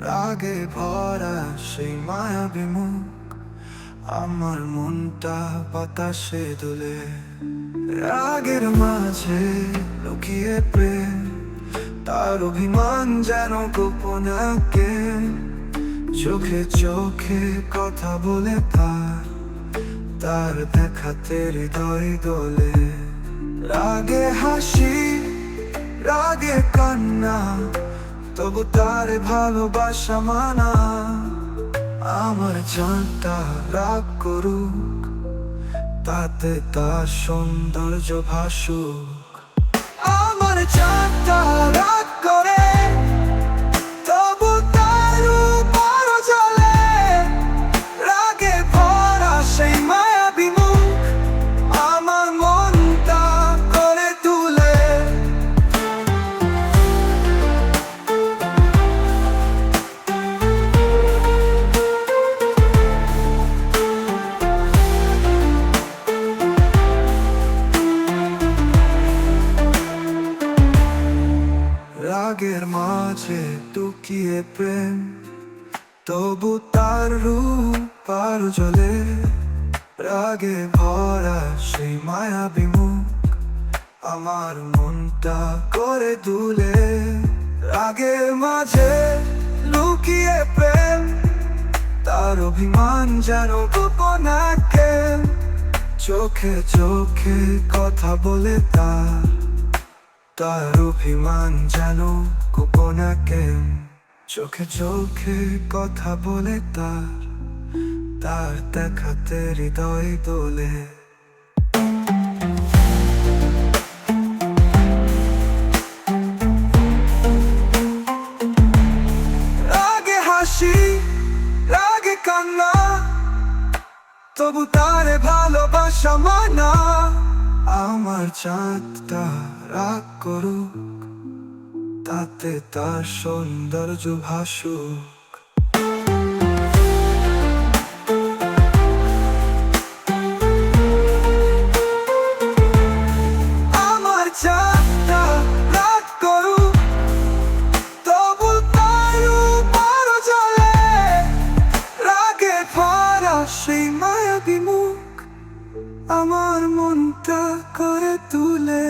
রাগে ভরা সেই মায়াবী মুখ। আমার মনটা বাতাসে দোলে, রাগের মাঝে লুকিয়ে প্রেম। তার অভিমান যেন গোপনাকে চোখে চোখে কথা বলে তার। তার দেখাতে হৃদয় দোলে, রাগে হাসি রাগে কান্না, তবু তার ভালোবাসা মানা। আমার জানটা রাগ করুক, তাতে তার সৌন্দর্য ভাসুক। আমার চাঁদটা রাগের মাঝে টুকিয়ে প্রেম। তবু তার রূপ আর জলে রাগে ভরা সেই মায়া বিমুখ আমার মনটা করে দুলে রাগের মাঝে লুকিয়ে প্রেম। তার অভিমান যেন গোপনাকে চোখে চোখে কথা বলে তার তার অভিমান যেন গোপনাকে চোখে চোখে কথা বলে তার তার দেখাতে হৃদয় দোলে। রাগে হাসি, রাগে কান্না, তবু তারে ভালোবাসা মানা। চাঁদটা রাগ করুক তাতে তার সৌন্দর্য ভাসুক। আমার মনটা করে তুলে।